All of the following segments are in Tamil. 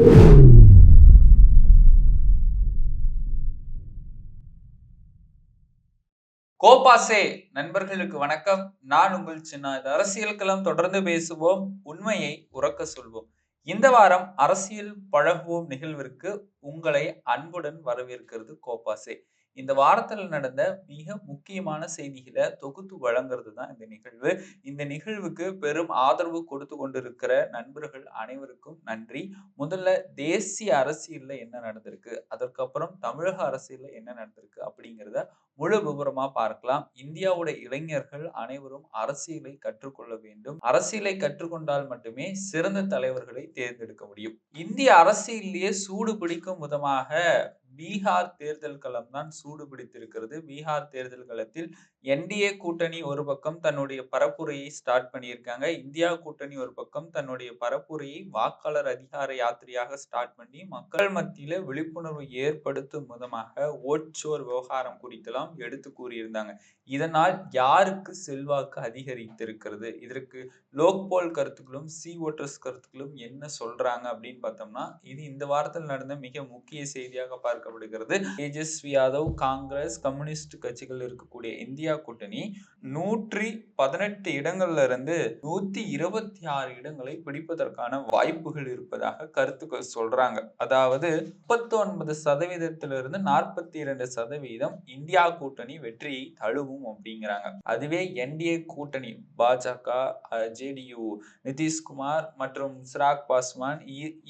கோபாசே நண்பர்களுக்கு வணக்கம். நான் உங்கள் சின்ன அரசியல் களம் தொடர்ந்து பேசுவோம். உண்மையை உறக்க சொல்வோம். இந்த வாரம் அரசியல் பழகுவோம் நிகழ்விற்கு உங்களை அன்புடன் வரவேற்கிறது கோபாசே. இந்த வாரத்தில் நடந்த மிக முக்கியமான செய்திகளை தொகுத்து வழங்குறது தான் இந்த நிகழ்வு. இந்த நிகழ்வுக்கு பெரும் ஆதரவு கொடுத்து கொண்டிருக்கிற நண்பர்கள் அனைவருக்கும் நன்றி. முதல்ல தேசிய அரசியல்ல என்ன நடந்திருக்கு? அதற்கப்புறம் தமிழக அரசியல்ல என்ன நடந்திருக்கு? அப்படிங்கிறத முழு விவரமா பார்க்கலாம். இந்தியாவோட இளைஞர்கள் அனைவரும் அரசியலை கற்றுக்கொள்ள வேண்டும். அரசியலை கற்றுக்கொண்டால் மட்டுமே சிறந்த தலைவர்களை தேர்ந்தெடுக்க முடியும். இந்திய அரசியலிலேயே சூடு பிடிக்கும் விதமாக பீகார் தேர்தல் களம் தான் சூடு பிடித்திருக்கிறது பீகார் தேர்தல் களத்தில் என்டிஏ கூட்டணி ஒரு பக்கம் தன்னுடைய பரப்புரையை ஸ்டார்ட் பண்ணியிருக்காங்க. இந்தியா கூட்டணி ஒரு பக்கம் தன்னுடைய பரப்புரையை வாக்காளர் அதிகார யாத்திரையாக ஸ்டார்ட் பண்ணி மக்கள் மத்தியில விழிப்புணர்வு ஏற்படுத்தும் விதமாக ஓட்சோர் விவகாரம் குறித்தெல்லாம் எடுத்து கூறியிருந்தாங்க. இதனால் யாருக்கு செல்வாக்கு அதிகரித்திருக்கிறது? இதற்கு லோக்போல் கருத்துக்களும் சி ஓட்டர்ஸ் கருத்துக்களும் என்ன சொல்றாங்க அப்படின்னு பார்த்தோம்னா இது இந்த வாரத்தில் நடந்த மிக முக்கிய செய்தியாக பார்க்கப்படுகிறது தேஜஸ்வி யாதவ் காங்கிரஸ் கம்யூனிஸ்ட் கட்சிகள் இருக்கக்கூடிய இந்தியா கூட்டணி நூற்றி பதினெட்டு இடங்கள்ல இருந்து நூத்தி இருபத்தி ஆறு இடங்களை பிடிப்பதற்கான வாய்ப்புகள் இருப்பதாக கருத்துக்கள் சொல்றாங்க. அதாவது முப்பத்தி ஒன்பது சதவீதத்திலிருந்து நாற்பத்தி இரண்டு சதவீதம் இந்தியா கூட்டணி வெற்றியை தழுவும் அப்படிங்கிறாங்க. அதுவே என்டிஏ கூட்டணி பாஜக ஜேடியு நிதிஷ்குமார் மற்றும் சிராக் பாஸ்வான்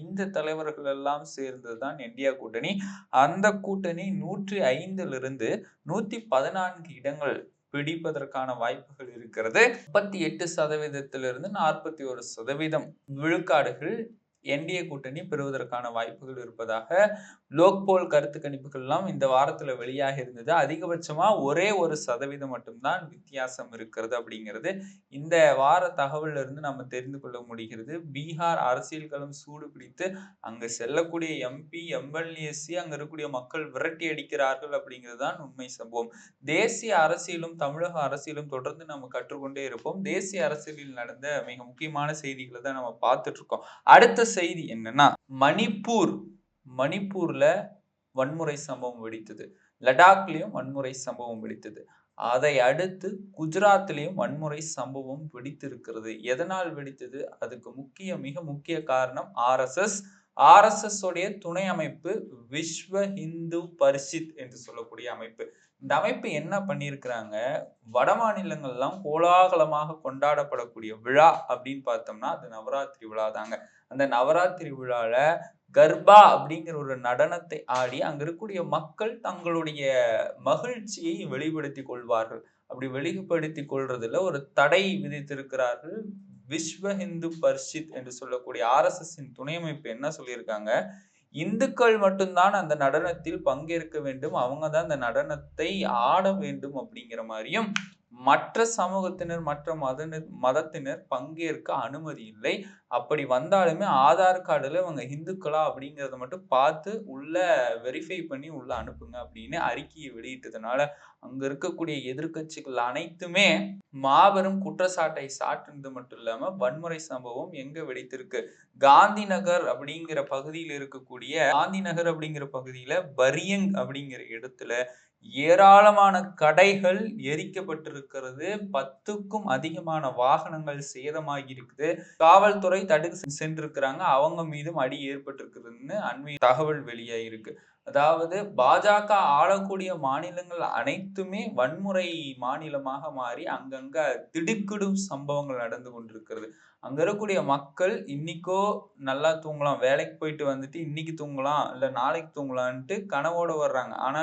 இந்த தலைவர்கள் எல்லாம் சேர்ந்ததுதான் இந்தியா கூட்டணி. அந்த கூட்டணி நூற்றி ஐந்துல இருந்து நூத்தி பதினான்கு இடங்கள் பிடிப்பதற்கான வாய்ப்புகள் இருக்கிறது. முப்பத்தி எட்டு சதவீதத்திலிருந்து நாற்பத்தி ஒரு சதவீதம் விழுக்காடுகள் என்டிஏ கூட்டணி பெறுவதற்கான வாய்ப்புகள் இருப்பதாக லோக்போல் கருத்து கணிப்புகள்லாம் இந்த வாரத்தில் வெளியாக இருந்தது. அதிகபட்சமாக ஒரே ஒரு சதவீதம் மட்டும்தான் வித்தியாசம் இருக்கிறது அப்படிங்கிறது இந்த வார தகவல்ல இருந்து நம்ம தெரிந்து கொள்ள முடிகிறது. பீகார் அரசியல் களம் சூடு பிடித்து அங்கு செல்லக்கூடிய எம்பி எம்எல்ஏசி அங்க இருக்கக்கூடிய மக்கள் விரட்டி அடிக்கிறார்கள் அப்படிங்கிறது தான் உண்மை சம்பவம். தேசிய அரசியலும் தமிழக அரசியலும் தொடர்ந்து நம்ம கற்றுக்கொண்டே இருப்போம். தேசிய அரசியலில் நடந்த மிக முக்கியமான செய்திகளை தான் நம்ம பார்த்துட்டு இருக்கோம். அடுத்த செய்தி என்னன்னா மணிப்பூர் மணிப்பூர்ல வன்முறை சம்பவம் வெடித்தது. லடாக்லயும் வன்முறை சம்பவம் வெடித்தது. அதை அடுத்து குஜராத்லயும் வன்முறை சம்பவம் வெடித்திருக்கிறது. எதனால் வெடித்தது? அதுக்கு முக்கிய மிக முக்கிய காரணம் ஆர்எஸ்எஸ் ஆர்எஸ்எஸ் உடைய துணை அமைப்பு விஸ்வ இந்து பரிசித் என்று சொல்லக்கூடிய அமைப்பு. இந்த அமைப்பு என்ன பண்ணியிருக்கிறாங்க? வட மாநிலங்கள்லாம் கோலாகலமாக கொண்டாடப்படக்கூடிய விழா அப்படின்னு பார்த்தோம்னா அது நவராத்திரி விழா தாங்க அந்த நவராத்திரி விழால கர்பா அப்படிங்கிற ஒரு நடனத்தை ஆடி அங்க இருக்கக்கூடிய மக்கள் தங்களுடைய மகிழ்ச்சியை வெளிப்படுத்தி கொள்வார்கள். அப்படி வெளிப்படுத்தி கொள்றதுல ஒரு தடை விதித்திருக்கிறார்கள் விஸ்வ இந்து பரிஷித் என்று சொல்லக்கூடிய ஆர்எஸ்எஸ்ஸின் துணை அமைப்பு என்ன சொல்லியிருக்காங்க? இந்துக்கள் மட்டும்தான் அந்த நடனத்தில் பங்கேற்க வேண்டும் அவங்க தான் அந்த நடனத்தை ஆட வேண்டும் அப்படிங்கிற மாதிரியும் மற்ற சமூகத்தினர் மற்ற மத மதத்தினர் பங்கேற்க அனுமதி இல்லை. அப்படி வந்தாலுமே ஆதார் கார்டுல இவங்க இந்துக்களா அப்படிங்கிறத மட்டும் பார்த்து உள்ள வெரிஃபை பண்ணி உள்ள அனுப்புங்க அப்படின்னு அறிக்கையை வெளியிட்டதுனால அங்க இருக்கக்கூடிய எதிர்கட்சிகள் அனைத்துமே மாபெரும் குற்றச்சாட்டை சாட்டுனது மட்டும் இல்லாம வன்முறை சம்பவம் எங்க வெடித்திருக்கு? காந்தி நகர் அப்படிங்கிற பகுதியில் இருக்கக்கூடிய காந்தி நகர் அப்படிங்கிற பகுதியில பரியங் அப்படிங்கிற இடத்துல ஏராளமான கடைகள் எரிக்கப்பட்டிருக்கிறது. பத்துக்கும் அதிகமான வாகனங்கள் சேதமாகி இருக்குது. காவல்துறை தடுத்து சென்றிருக்கிறாங்க. அவங்க மீதும் அடி ஏற்பட்டிருக்கிறதுன்னு அண்மை தகவல் வெளியாயிருக்கு. அதாவது பாஜக ஆளக்கூடிய மாநிலங்கள் அனைத்துமே வன்முறை மாநிலமாக மாறி அங்கங்க திடுக்கிடும் சம்பவங்கள் நடந்து கொண்டிருக்கிறது. அங்க இருக்கக்கூடிய மக்கள் இன்னைக்கோ நல்லா தூங்கலாம். வேலைக்கு போயிட்டு வந்துட்டு இன்னைக்கு தூங்கலாம். இல்ல நாளைக்கு தூங்கலான்ட்டு கனவோட வர்றாங்க. ஆனா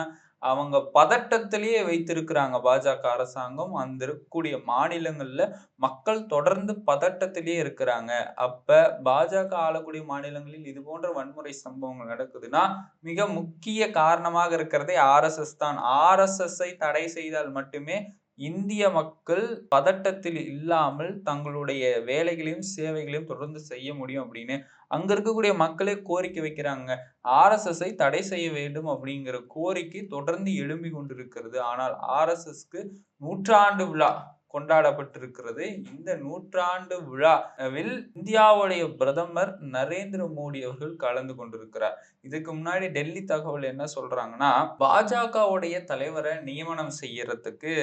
அவங்க பதட்டத்திலேயே வைத்திருக்கிறாங்க பாஜக அரசாங்கம். அந்த இருக்கக்கூடிய மாநிலங்கள்ல மக்கள் தொடர்ந்து பதட்டத்திலேயே இருக்கிறாங்க. அப்ப பாஜக ஆளக்கூடிய மாநிலங்களில் இது போன்ற வன்முறை சம்பவங்கள் நடக்குதுன்னா மிக முக்கிய காரணமாக இருக்கிறதே ஆர்எஸ்எஸ் தான். ஆர்எஸ்எஸ்ஐ தடை செய்தால் மட்டுமே இந்திய மக்கள் பதட்டத்தில் இல்லாமல் தங்களுடைய வேலைகளையும் சேவைகளையும் தொடர்ந்து செய்ய முடியும் அப்படின்னு அங்க இருக்கக்கூடிய மக்களே கோரிக்கை வைக்கிறாங்க. ஆர்எஸ்எஸ்ஐ தடை செய்ய வேண்டும் அப்படிங்கிற கோரிக்கை தொடர்ந்து எழும்பி கொண்டிருக்கிறது. ஆனால் ஆர்எஸ்எஸ்க்கு நூற்றாண்டு விழா கொண்டாடப்பட்டிருக்கிறது. இந்த நூற்றாண்டு விழாவில் இந்தியாவுடைய பிரதமர் நரேந்திர மோடி அவர்கள் கலந்து கொண்டிருக்கிறார். இதுக்கு முன்னாடி டெல்லி தகவல் என்ன சொல்றாங்கன்னா பாஜகவுடைய தலைவரை நியமனம் செய்யறதுக்கு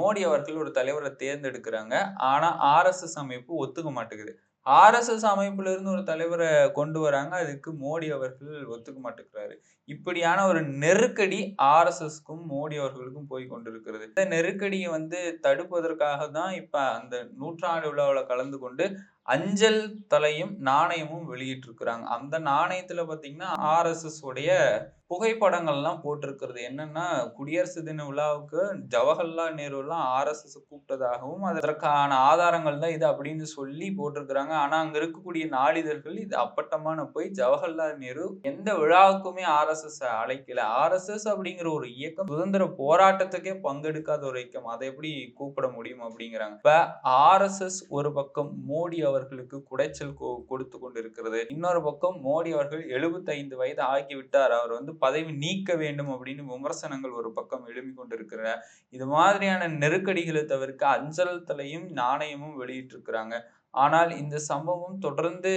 மோடி அவர்கள் ஒரு தலைவரை தேர்ந்தெடுக்கிறாங்க. ஆனா ஆர்எஸ்எஸ் அமைப்பு ஒத்துக்க மாட்டேங்குது. ஆர்எஸ்எஸ் அமைப்புல இருந்து ஒரு தலைவரை கொண்டு வராங்க. அதுக்கு மோடி அவர்கள் ஒத்துக்க மாட்டேங்கிறாரு. இப்படியான ஒரு நெருக்கடி ஆர்எஸ்எஸ்க்கும் மோடி அவர்களுக்கும் போய் கொண்டிருக்கிறது. இந்த நெருக்கடியை வந்து தடுப்பதற்காக தான் இப்ப அந்த நூற்றாண்டு விழாவில் கலந்து கொண்டு அஞ்சல் தலையும் நாணயமும் வெளியிட்டிருக்கிறாங்க. அந்த நாணயத்துல பாத்தீங்கன்னா ஆர்எஸ்எஸ் உடைய புகைப்படங்கள்லாம் போட்டிருக்கிறது. என்னன்னா குடியரசு தின விழாவுக்கு ஜவஹர்லால் நேருலாம் ஆர்எஸ்எஸ் கூப்பிட்டதாகவும் அதற்கான ஆதாரங்கள் தான் இது அப்படின்னு சொல்லி போட்டிருக்கிறாங்க. ஆனா அங்க இருக்கக்கூடிய நாளிதழ்கள் இது அப்பட்டமான போய் ஜவஹர்லால் நேரு எந்த விழாவுக்குமே ஆர்எஸ்எஸ் அழைக்கல. ஆர்எஸ்எஸ் அப்படிங்கிற ஒரு இயக்கம் சுதந்திர போராட்டத்துக்கே பங்கெடுக்காத ஒரு இயக்கம். அதை எப்படி கூப்பிட முடியும் அப்படிங்கிறாங்க. இப்ப ஆர்எஸ்எஸ் ஒரு பக்கம் மோடி அவர்களுக்கு குடைச்சல் கொடுத்து கொண்டிருக்கிறது. இன்னொரு பக்கம் மோடி அவர்கள் எழுபத்தைந்து வயது ஆகிவிட்டார். அவர் வந்து பதவி நீக்க வேண்டும் அப்படின்னு விமர்சனங்கள் ஒரு பக்கம் எழுப்பி கொண்டிருக்கிற இது மாதிரியான நெருக்கடிகளை தவிர்க்க அஞ்சல் தலையும் நாணயமும் வெளியிட்டிருக்கிறாங்க. ஆனால் இந்த சம்பவம் தொடர்ந்து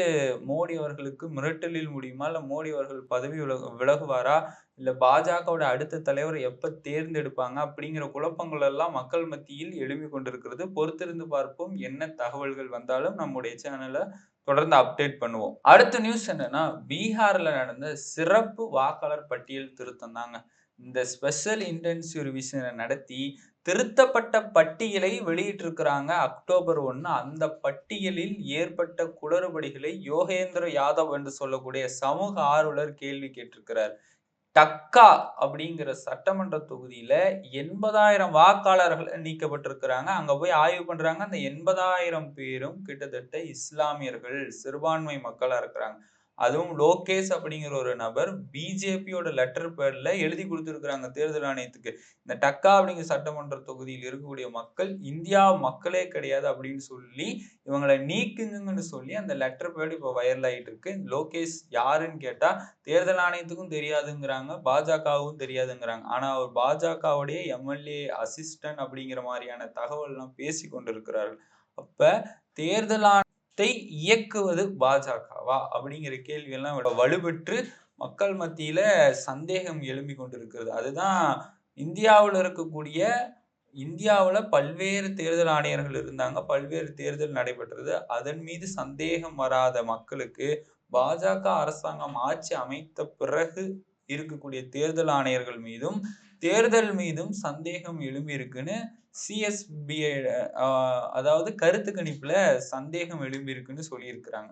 மோடி அவர்களுக்கு மிரட்டலில் முடியுமா? இல்லை மோடி அவர்கள் பதவி விலகு விலகுவாரா? இல்லை பாஜகவோட அடுத்த தலைவர் எப்போ தேர்ந்தெடுப்பாங்க? அப்படிங்கிற குழப்பங்கள் எல்லாம் மக்கள் மத்தியில் எழுப்பி கொண்டிருக்கிறது. பொறுத்திருந்து பார்ப்போம் என்ன தகவல்கள் வந்தாலும் நம்முடைய சேனலை தொடர்ந்து அப்டேட் பண்ணுவோம். அடுத்த நியூஸ் என்னன்னா பீகார்ல நடந்த சிறப்பு வாக்காளர் பட்டியல் திருத்தம் தாங்க. இந்த ஸ்பெஷல் இன்டென்சிவ் ரிவிஷனை நடத்தி திருத்தப்பட்ட பட்டியலை வெளியிட்டிருக்கிறாங்க. அக்டோபர் ஒன்று அந்த பட்டியலில் ஏற்பட்ட குளறுபடிகளை யோகேந்திர யாதவ் என்று சொல்லக்கூடிய சமூக ஆர்வலர் கேள்வி கேட்டிருக்கிறார். டக்கா அப்படிங்கிற சட்டமன்ற தொகுதியில எண்பதாயிரம் வாக்காளர்கள் நீக்கப்பட்டிருக்கிறாங்க. அங்க போய் ஆய்வு பண்றாங்க. அந்த எண்பதாயிரம் பேரும் கிட்டத்தட்ட இஸ்லாமியர்கள் சிறுபான்மை மக்களா இருக்கிறாங்க. அதுவும் லோகேஷ் அப்படிங்கிற ஒரு நபர் பிஜேபியோட லெட்டர் பேர்ல எழுதி கொடுத்துருக்குறாங்க தேர்தல் ஆணையத்துக்கு. இந்த டக்கா அப்படிங்கிற சட்டமன்ற தொகுதியில் இருக்கக்கூடிய மக்கள் இந்தியா மக்களே கிடையாது அப்படின்னு சொல்லி இவங்களை நீக்குங்கன்னு சொல்லி அந்த லெட்டர் பேர்டு இப்போ வைரல் ஆகிட்டு இருக்கு. லோகேஷ் யாருன்னு கேட்டா தேர்தல் ஆணையத்துக்கும் தெரியாதுங்கிறாங்க பாஜகவும் தெரியாதுங்கிறாங்க. ஆனா அவர் பாஜகவுடைய எம்எல்ஏ அசிஸ்டன்ட் அப்படிங்கிற மாதிரியான தகவல்லாம் பேசி கொண்டிருக்கிறார்கள் அப்ப தேர்தல் இயக்குவது பாஜகவா? அப்படிங்கிற கேள்வியெல்லாம் வலுப்பெற்று மக்கள் மத்தியில சந்தேகம் எழும்பி கொண்டிருக்கிறது. அதுதான் இந்தியாவில் இருக்கக்கூடிய இந்தியாவில் பல்வேறு தேர்தல் ஆணையர்கள் இருந்தாங்க. பல்வேறு தேர்தல் நடைபெற்றது. அதன் மீது சந்தேகம் வராத மக்களுக்கு பாஜக அரசாங்கம் ஆட்சி அமைத்த பிறகு இருக்கக்கூடிய தேர்தல் ஆணையர்கள் மீதும் தேர்தல் மீதும் சந்தேகம் எழும்பி இருக்குன்னு சிஎஸ்பிஐ அதாவது கருத்து கணிப்பில் சந்தேகம் எழும்பியிருக்குன்னு சொல்லியிருக்கிறாங்க.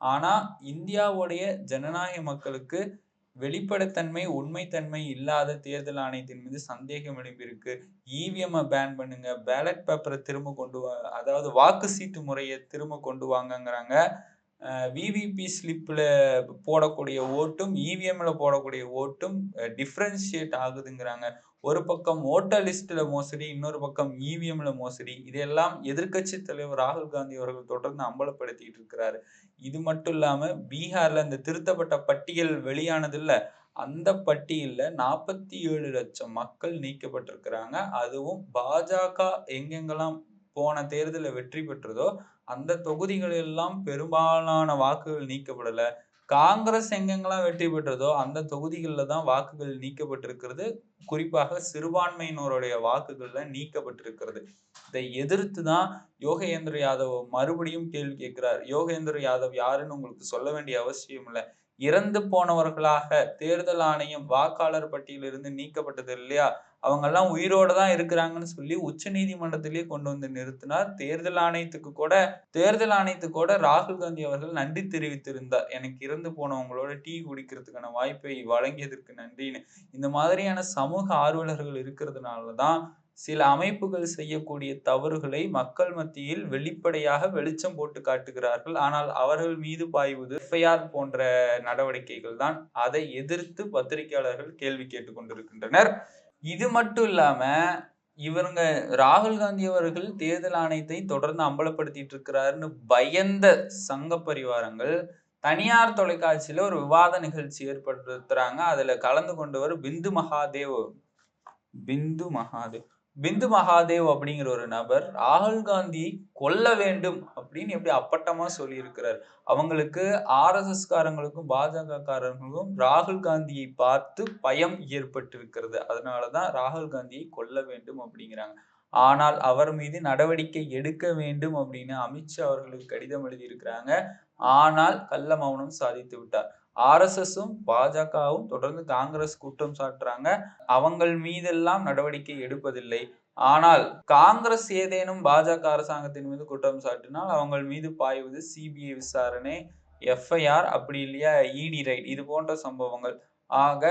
ஆனால் இந்தியாவுடைய ஜனநாயக மக்களுக்கு வெளிப்படைத்தன்மை உண்மைத்தன்மை இல்லாத தேர்தல் ஆணையத்தின் மீது சந்தேகம் எழும்பியிருக்கு. இவிஎம்மை பேன் பண்ணுங்க பேலட் பேப்பரை திரும்ப கொண்டு வா அதாவது வாக்கு சீட்டு முறையை திரும்ப கொண்டு வாங்கங்கிறாங்க. விவிபி ஸ்லிப்பில் போடக்கூடிய ஓட்டும் இவிஎம்மில் போடக்கூடிய ஓட்டும் டிஃப்ரென்ஷியேட் ஆகுதுங்கிறாங்க. ஒரு பக்கம் ஓட்டர் லிஸ்ட்ல மோசடி இன்னொரு பக்கம் இவிஎம்ல மோசடி. இதெல்லாம் எதிர்கட்சி தலைவர் ராகுல் காந்தி அவர்கள் தொடர்ந்து அம்பலப்படுத்திட்டு இருக்கிறாரு. இது மட்டும் இல்லாம பீகார்ல இந்த திருத்தப்பட்ட பட்டியல் வெளியானது இல்ல அந்த பட்டியலில் நாற்பத்தி ஏழு லட்சம் மக்கள் நீக்கப்பட்டிருக்கிறாங்க. அதுவும் பாஜக எங்கெங்கெல்லாம் போன தேர்தலில் வெற்றி பெற்றதோ அந்த தொகுதிகளெல்லாம் பெரும்பாலான வாக்குகள் நீக்கப்படலை. காங்கிரஸ் எங்கெங்கெல்லாம் வெற்றி பெற்றதோ அந்த தொகுதிகளில் தான் வாக்குகள் நீக்கப்பட்டிருக்கிறது. குறிப்பாக சிறுபான்மையினருடைய வாக்குகளில் நீக்கப்பட்டிருக்கிறது. இதை எதிர்த்து தான் யோகேந்திர யாதவ் மறுபடியும் கேள்வி கேட்கிறார். யோகேந்திர யாதவ் யாருன்னு உங்களுக்கு சொல்ல வேண்டிய அவசியம் இல்லை. இறந்து போனவர்களாக தேர்தல் ஆணையம் வாக்காளர் பட்டியலிருந்து நீக்கப்பட்டது இல்லையா? அவங்க எல்லாம் உயிரோட தான் இருக்கிறாங்கன்னு சொல்லி உச்ச நீதிமன்றத்திலேயே கொண்டு வந்து நிறுத்தினார். தேர்தல் ஆணையத்துக்கு கூட தேர்தல் ஆணையத்துக்கு கூட ராகுல் காந்தி அவர்கள் நன்றி தெரிவித்திருந்தார். எனக்கு இறந்து போனவங்களோட டீ குடிக்கிறதுக்கான வாய்ப்பை வழங்கியதற்கு நன்றின்னு. இந்த மாதிரியான சமூக ஆர்வலர்கள் இருக்கிறதுனால தான் சில அமைப்புகள் செய்யக்கூடிய தவறுகளை மக்கள் மத்தியில் வெளிப்படையாக வெளிச்சம் போட்டு காட்டுகிறார்கள். ஆனால் அவர்கள் மீது பாய்வது எஃப்ஐஆர் போன்ற நடவடிக்கைகள் தான். அதை எதிர்த்து பத்திரிகையாளர்கள் கேள்வி கேட்டுக்கொண்டிருக்கின்றனர் இது மட்டும் இல்லாம இவருங்க ராகுல் காந்தி அவர்கள் தேர்தல் ஆணையத்தை தொடர்ந்து அம்பலப்படுத்திட்டு இருக்கிறாருன்னு பயந்த சங்க பரிவாரங்கள் தனியார் தொலைக்காட்சியில ஒரு விவாத நிகழ்ச்சி ஏற்படுத்துறாங்க. அதுல கலந்து கொண்டவர் பிந்து மகாதேவ். பிந்து மகாதேவ். பிந்து மகாதேவ் அப்படிங்கிற ஒரு நபர் ராகுல் காந்தியை கொல்ல வேண்டும் அப்படின்னு எப்படி அப்பட்டமா சொல்லியிருக்கிறார். அவங்களுக்கு ஆர்எஸ்எஸ் காரங்களுக்கும் பாஜக காரங்களுக்கும் ராகுல் காந்தியை பார்த்து பயம் ஏற்பட்டிருக்கிறது. அதனாலதான் ராகுல் காந்தியை கொல்ல வேண்டும் அப்படிங்கிறாங்க. ஆனால் அவர் மீது நடவடிக்கை எடுக்க வேண்டும் அப்படின்னு அமித்ஷா அவர்களுக்கு கடிதம் எழுதியிருக்கிறாங்க. ஆனால் கள்ள மௌனம் சாதித்து விட்டார். ஆர்எஸ்எஸும் பாஜகவும் தொடர்ந்து காங்கிரஸ் குற்றம் சாட்டுறாங்க. அவங்கள் மீதெல்லாம் நடவடிக்கை எடுப்பதில்லை. ஆனால் காங்கிரஸ் ஏதேனும் பாஜக அரசாங்கத்தின் மீது குற்றம் சாட்டினால் அவங்கள் மீது பாய்வது சிபிஐ விசாரணை எஃப்ஐஆர் அப்படி இல்லையா இடி ரைட் இது போன்ற சம்பவங்கள். ஆக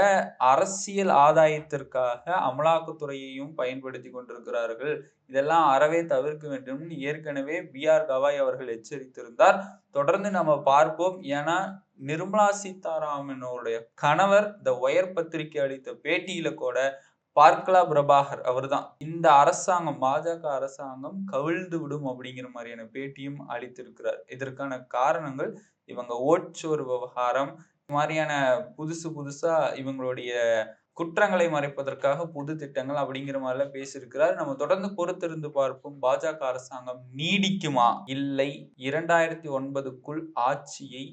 அரசியல் ஆதாயத்திற்காக அமலாக்கத்துறையையும் பயன்படுத்தி கொண்டிருக்கிறார்கள். இதெல்லாம் அறவே தவிர்க்க வேண்டும். ஏற்கனவே பி ஆர் கவாய் அவர்கள் எச்சரித்திருந்தார். தொடர்ந்து நம்ம பார்ப்போம். ஏன்னா நிர்மலா சீதாராமனுடைய கணவர் த ஒயர் பத்திரிகை அளித்த பேட்டியில கூட பார்க்கலா பிரபாகர் அவர்தான். இந்த அரசாங்கம் பாஜக அரசாங்கம் கவிழ்ந்து விடும் அப்படிங்கிற மாதிரியான பேட்டியும் அளித்திருக்கிறார். இதற்கான காரணங்கள் இவங்க ஓட்சோர் விவகாரம் மாதிரியான புதுசு புதுசா இவங்களுடைய குற்றங்களை மறைப்பதற்காக புது திட்டங்கள் அப்படிங்கிற மாதிரிலாம் பேசியிருக்கிறார். நம்ம தொடர்ந்து பொறுத்திருந்து பார்ப்போம் பாஜக அரசாங்கம் நீடிக்குமா? இல்லை இரண்டாயிரத்தி ஒன்பதுக்குள் ஆட்சியை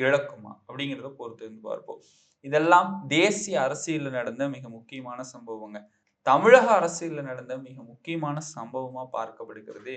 இழக்குமா? அப்படிங்கிறத பொறுத்திருந்து பார்ப்போம். இதெல்லாம் தேசிய அரசியலில் நடந்த மிக முக்கியமான சம்பவங்க. தமிழக அரசியலில் நடந்த மிக முக்கியமான சம்பவமா பார்க்கப்படுகிறது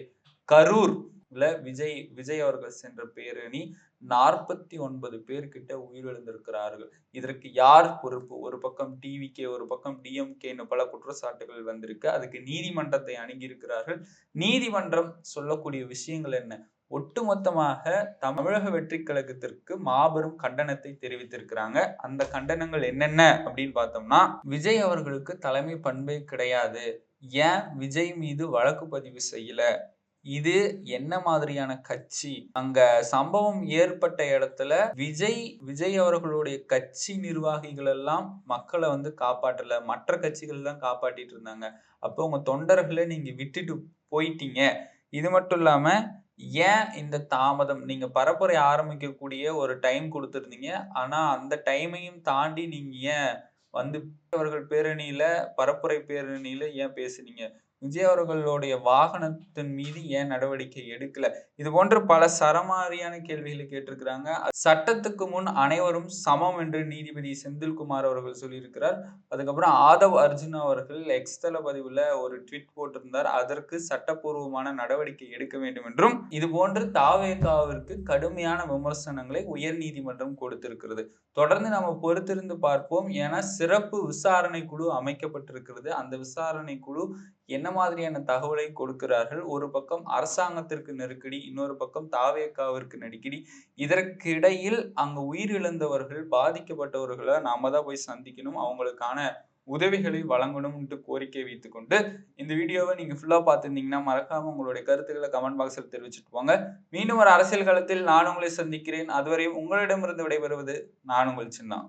கரூர்ல விஜய் விஜய் அவர்கள் சென்ற பேரணி நாற்பத்தி ஒன்பது பேர்கிட்ட உயிரிழந்திருக்கிறார்கள். இதற்கு யார் பொறுப்பு? ஒரு பக்கம் டிவிகே ஒரு பக்கம் டிஎம்கேன்னு பல குற்றச்சாட்டுகள் வந்திருக்கு. அதுக்கு நீதிமன்றத்தை அணுகியிருக்கிறார்கள். நீதிமன்றம் சொல்லக்கூடிய விஷயங்கள் என்ன? ஒட்டுமொத்தமாக தமிழக வெற்றி கழகத்திற்கு மாபெரும் கண்டனத்தை தெரிவித்திருக்கிறாங்க. அந்த கண்டனங்கள் என்னென்ன அப்படின்னு பார்த்தோம்னா விஜய் அவர்களுக்கு தலைமை பண்பே கிடையாது. ஏன் விஜய் மீது வழக்கு பதிவு செய்யல? இது என்ன மாதிரியான கட்சி? அங்க சம்பவம் ஏற்பட்ட இடத்துல விஜய் விஜய் அவர்களுடைய கட்சி நிர்வாகிகள் எல்லாம் மக்களை வந்து காப்பாற்றல. மற்ற கட்சிகள் தான் காப்பாற்றிட்டு இருந்தாங்க. அப்போ உங்க தொண்டர்களை நீங்க விட்டுட்டு போயிட்டீங்க. இது மட்டும் இல்லாம ஏன் இந்த தாமதம்? நீங்க பரப்புரை ஆரம்பிக்கக்கூடிய ஒரு டைம் கொடுத்துருந்தீங்க. ஆனா அந்த டைமையும் தாண்டி நீங்க ஏன் வந்து அவர்கள் பேரணியில பரப்புரை பேரணியில ஏன் பேசுனீங்க? விஜய் அவர்களுடைய வாகனத்தின் மீது ஏன் நடவடிக்கை எடுக்கல? இது போன்று பல சரமாரியான கேள்விகளை கேட்டிருக்கிறாங்க. சட்டத்துக்கு முன் அனைவரும் சமம் என்று நீதிபதி செந்தில்குமார் அவர்கள் சொல்லியிருக்கிறார். அதுக்கப்புறம் ஆதவ் அர்ஜுன் அவர்கள் எக்ஸ்தல பதிவுல ஒரு ட்விட் போட்டிருந்தார். அதற்கு சட்டப்பூர்வமான நடவடிக்கை எடுக்க வேண்டும் என்றும் இது போன்று தாவேகாவிற்கு கடுமையான விமர்சனங்களை உயர் நீதிமன்றம் கொடுத்திருக்கிறது. தொடர்ந்து நம்ம பொறுத்திருந்து பார்ப்போம். ஏன்னா சிறப்பு விசாரணை குழு அமைக்கப்பட்டிருக்கிறது. அந்த விசாரணை குழு என்ன மாதிரியான தகவலை கொடுக்கிறார்கள்? ஒரு பக்கம் அரசாங்கத்திற்கு நெருக்கடி இன்னொரு பக்கம் தாவேக்காவிற்கு நெருக்கடி. இதற்கிடையில் அங்கு உயிரிழந்தவர்கள் பாதிக்கப்பட்டவர்களை நாம தான் போய் சந்திக்கணும். அவங்களுக்கான உதவிகளை வழங்கணும்ட்டு கோரிக்கை வைத்துக்கொண்டு இந்த வீடியோவை நீங்க ஃபுல்லா பார்த்துருந்தீங்கன்னா மறக்காம உங்களுடைய கருத்துக்களை கமெண்ட் பாக்ஸில் தெரிவிச்சுட்டு போங்க. மீண்டும் ஒரு அரசியல் காலத்தில் நான் உங்களை சந்திக்கிறேன். அதுவரையும் உங்களிடமிருந்து விடைபெறுவது நான் உங்கள் சின்ன.